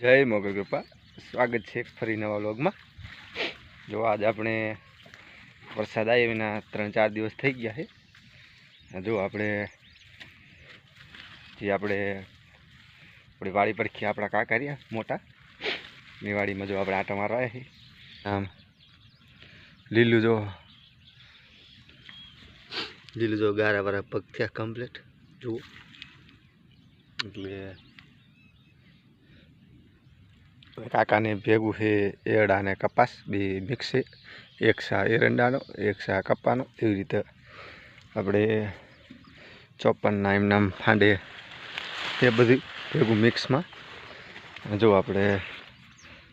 જય મોગલ કૃપા સ્વાગત છે ફરી નવા વ્લોગમાં. જો આજ આપણે વરસાદ આવ્યો એના ત્રણ ચાર દિવસ થઈ ગયા છે. જો આપણે જે આપણે આપણી વાડી પરખી આપણા કાકા રહ્યા મોટા. ની વાડીમાં જો આપણે આટા મારવા છે આમ લીલું જો લીલું જો ગારા વાળા પગ થયા કમ્પ્લીટ જુઓ. એટલે કાકાને ભેગું છે એરડા અને કપાસ, બે મિક્સ છે એક સા એરંડાનો, એક સા કપાનો એવી રીતે આપણે ચોપનના એમનામ ફાંડે એ બધું ભેગું મિક્સમાં. જો આપણે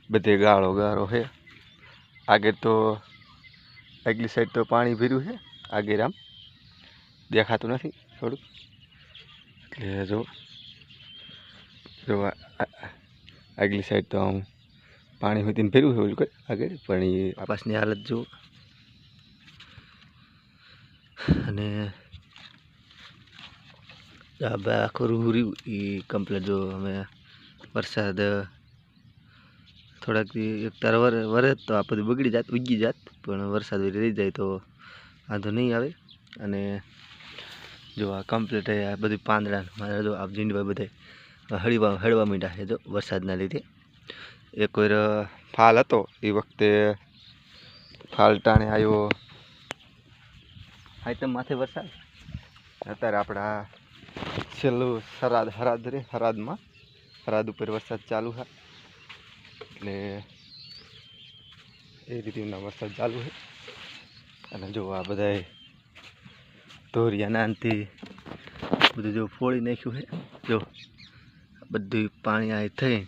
બધે ગાળો ગાળો છે. આગળ તો આગલી સાઈડ તો પાણી ભર્યું છે. આગળ આમ દેખાતું નથી થોડુંક. એટલે જો જો આ- આ- આગલી સાઈડ તો આમ પાણી હોતીને ફેરવું હોય ઓલું આગળ પણ એ આપાસની હાલત જુઓ. અને આખું રૂ રહ્યું એ કમ્પ્લેટ જો અમે વરસાદ, થોડાક એક તાર વર, વરે તો આ બધું બગડી જાત, ઉગી જાત, પણ વરસાદ રહી જાય તો વાંધો નહીં આવે. અને જો આ કમ્પ્લીટ આ બધું પાંદડા મારા જો આપ જીંડભાઈ બધા હળવા હળવા મીંડા છે જો વરસાદના લીધે. એક વાર ફાલ હતો. એ વખતે ફાલ ટાણે આવ્યો. આઈટમ માથે વરસાદ? અત્યારે આપણા છેલ્લું હરાદ હરાદ રે હરાદમાં. હરાદ ઉપર વરસાદ ચાલુ છે. એટલે એ રીતેના વરસાદ ચાલુ છે. અને જો આ બધાય ધોરિયા નાનથી બધું જો ફોડી નાખ્યું છે. જો બધું પાણી આ થઈ.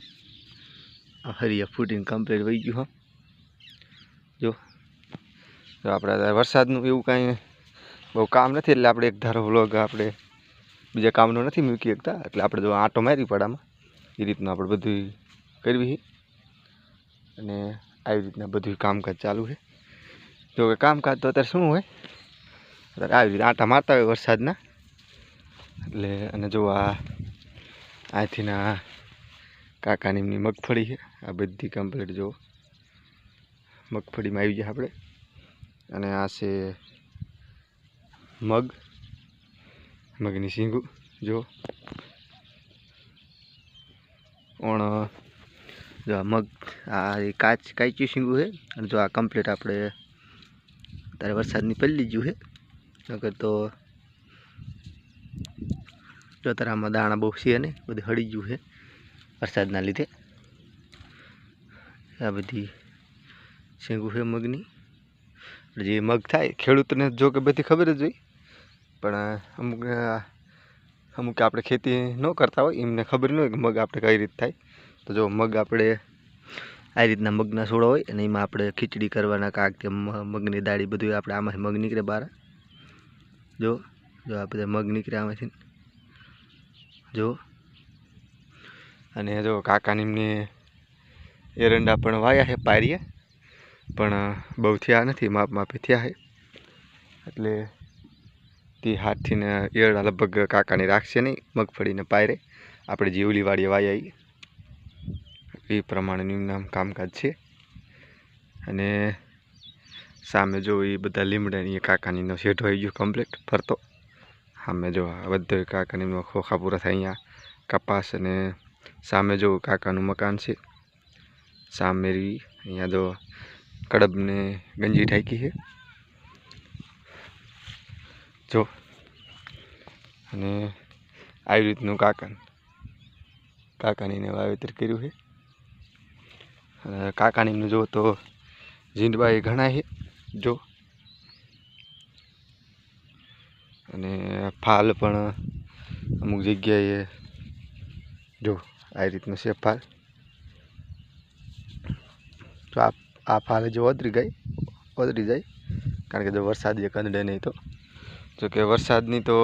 હરિયા ફૂટીને કમ્પ્લીટ વહી ગયું હા. જો જો આપણે વરસાદનું એવું કાંઈ બહુ કામ નથી, એટલે આપણે એક ધારો વ્લોગ આપણે બીજા કામનો નથી મૂકી શકતા. એટલે આપણે જો આંટો મારી પડામાં એ રીતનું આપણે બધું કરવી અને આવી રીતના બધું કામકાજ ચાલુ છે જો કે કામકાજ તો અત્યારે શું હોય? અત્યારે આવી રીતે આંટા મારતા હોય વરસાદના. એટલે, અને જો આ અહીંથી ના એમની મગફળી છે. આ બધી કમ્પ્લીટ જો મગફળીમાં આવી જાય આપણે. અને આ છે મગ. મગની શીંગું જો ઓણ, જો આ મગ, આ કાચ કાચ્યું શીંગું છે. અને જો આ કમ્પ્લીટ આપણે અત્યારે વરસાદની પલ્લી ગયું છે. નગર તો જો અત્યારે આમાં દાણા બહુ છે ને બધું હળી ગયું છે વરસાદના લીધે. આ બધી શેંગું છે મગની. જે મગ થાય, ખેડૂતને જો કે બધી ખબર જ હોય, પણ અમુક અમુક આપણે ખેતી ન કરતા હોય, એમને ખબર ન હોય કે મગ આપણે કઈ રીતે થાય. તો જો મગ આપણે આ રીતના મગના છોડો હોય, અને એમાં આપણે ખીચડી કરવાના કાંક કે મગની દાળી બધું આપણે આમાંથી મગ નીકળે બહાર. જો જો આ બધા મગ નીકળે આમાંથી. જો. અને જો કાકાની એમને એરંડા પણ વાયા છે પારીએ. પણ બહુ થયા નથી, માપ માપે થયા છે. એટલે તે હાથથી ને એરડા લગભગ કાકાની રાખશે નહીં, મગફળીને પાયરે. આપણે જે વાયા એ પ્રમાણેનું નામ કામકાજ છે. અને સામે જો એ બધા લીમડાની કાકાનીનો શેઢો હોઈ ગયો કમ્પ્લીટ ફરતો. સામે જો આ બધો કાકાની ખોખા પૂરા થાય અહીંયા કપાસ અને સામે જો કાકાનું મકાન છે. સામે અહીંયા જો કડબને ગંજી ઢાંકી છે. જો. અને આવી રીતનું કાકા કાકાનીને વાવેતર કર્યું છે. અને કાકાનીનું જો તો એ ઘણા છે. જો. અને ફાલ પણ અમુક જગ્યાએ જો આ રીતનો છે ફાલ. તો આ આ ફાલ જો ઓદરી ગઈ, ઓદરી જાય. કારણ કે જો વરસાદ એ કંદડે નહીં તો. જો કે વરસાદની તો,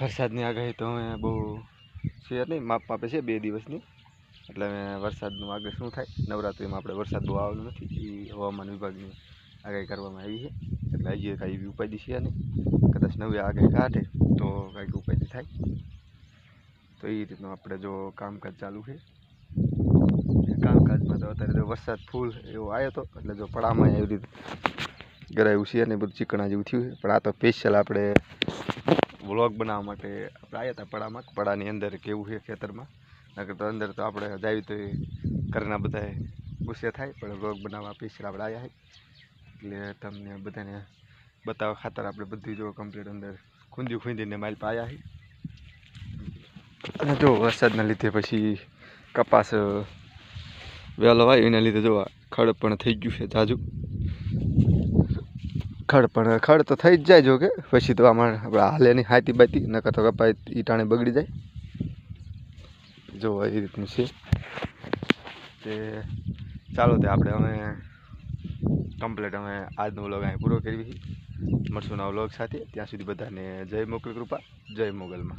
વરસાદની આગાહી તો અમે બહુ છે નહીં, માપ માપે છે બે દિવસની. એટલે વરસાદનું આગળ શું થાય? નવરાત્રિમાં આપણે વરસાદ બહુ આવવાનો નથી, એ હવામાન વિભાગની આગાહી કરવામાં આવી છે. હજી કાંઈ એવી ઉપાધિ છે નહીં કદાચ નવી આગળ કાઢે તો કાંઈક ઉપાધિ થાય. તો એ રીતનું આપણે જો કામકાજ ચાલુ છે. કામકાજમાં તો અત્યારે તો વરસાદ ફૂલ એવો આવ્યો હતો એટલે જો પડામાં એવી રીતે ગરાયું છે અને બધું ચીકણા જેવું થયું પણ આ તો સ્પેશિયલ આપણે વ્લોગ બનાવવા માટે આપણે આવ્યા હતા પડામાં. પડાની અંદર કેવું છે ખેતરમાં. નકર તો અંદર તો આપણે જાવી તો ઘરના બધાએ ગુસ્સે થાય, પણ વ્લોગ બનાવવા સ્પેશિયલ આપણે આવ્યા છે એટલે તમને બધાને બતાવવા ખાતર આપણે બધી જો કમ્પ્લીટ અંદર ખૂંદી ખૂંદીને માલ પાયા અને જો વરસાદના લીધે પછી કપાસ વહેલો હોય એના લીધે જો ખડ પણ થઈ ગયું છે જાજુ ખડ પણ, ખડ તો થઈ જ જાય જો કે, પછી તો આમાં આપણે હાલે નહીં હાતી બાતી નકર તો કપાય ઈટાણે બગડી જાય. જો એ રીતનું છે. તે ચાલો તે આપણે અમે કમ્પ્લીટ અમે આજનો વ્લોગ અહીં પૂરો કરી મળશું નવા વ્લોગ સાથે. ત્યાં સુધી બધાને જય મોકલ કૃપા, જય મોગલમાં.